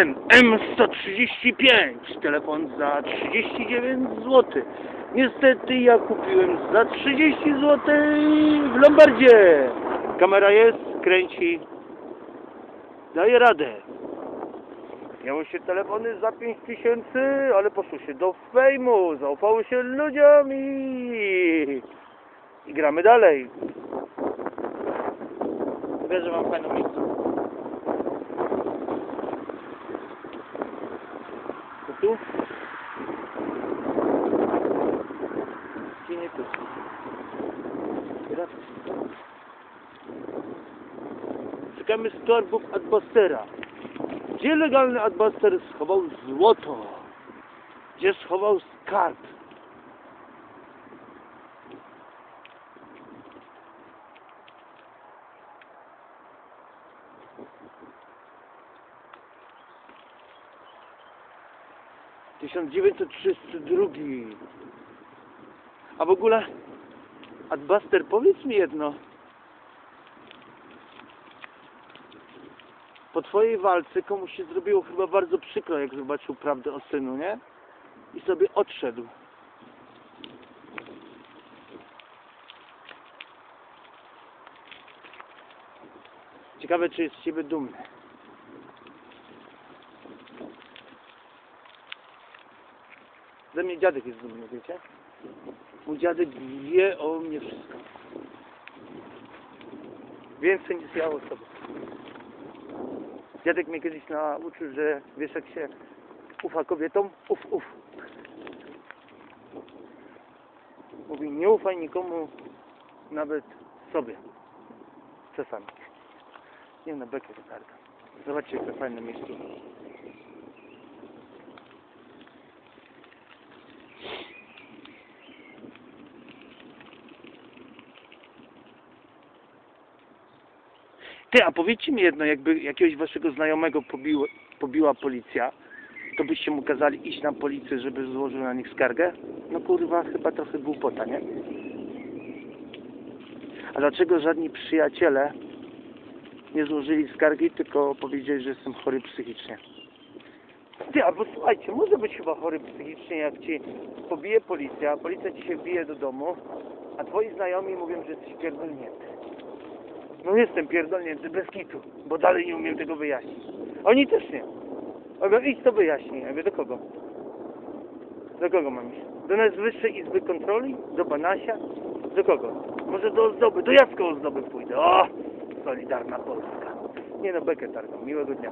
M, M135, telefon za 39 zł. Niestety ja kupiłem za 30 zł w Lombardzie. Kamera jest, kręci, daje radę. Miało się telefony za 5000, ale poszło się do fejmu, zaufało się ludziom i... i gramy dalej. Że mam fajną miejsce. Tu? Gdzie nie tu? Szukamy skarbów Adbustera. Gdzie legalny Adbuster schował złoto? Gdzie schował skarb? Tysiąc dziewięćset trzydzieści drugi. A w ogóle Adbuster, powiedz mi jedno. Po twojej walce komuś się zrobiło chyba bardzo przykro, jak zobaczył prawdę o synu, nie? I sobie odszedł. Ciekawe, czy jest z ciebie dumny. Ze mnie dziadek jest dumny, wiecie? Mój dziadek wie o mnie wszystko. Więcej niż ja o sobie. Dziadek mnie kiedyś nauczył, że wiesz jak się ufa kobietom? Uf, uf. Mówi, nie ufaj nikomu, nawet sobie. Czasami. Nie na bekę targa. Zobaczcie, jakie fajne miejsce. Ty, a powiedzcie mi jedno, jakby jakiegoś waszego znajomego pobił, pobiła policja, to byście mu kazali iść na policję, żeby złożył na nich skargę? No kurwa, chyba trochę głupota, nie? A dlaczego żadni przyjaciele nie złożyli skargi, tylko powiedzieli, że jestem chory psychicznie? Ty, albo słuchajcie, może być chyba chory psychicznie, jak ci pobije policja, policja ci się wbije do domu, a twoi znajomi mówią, że jesteś pierdolnięty. No jestem pierdolnięty bez kitu, bo dalej nie umiem tego wyjaśnić. Oni też nie. Ja mówię, idź to wyjaśnij. Ja mówię, do kogo? Do kogo mam iść? Do Najwyższej Izby Kontroli? Do Banasia? Do kogo? Może do Ozdoby, do Jacko Ozdoby pójdę. O! Solidarna Polska. Nie no, bekę targam. Miłego dnia.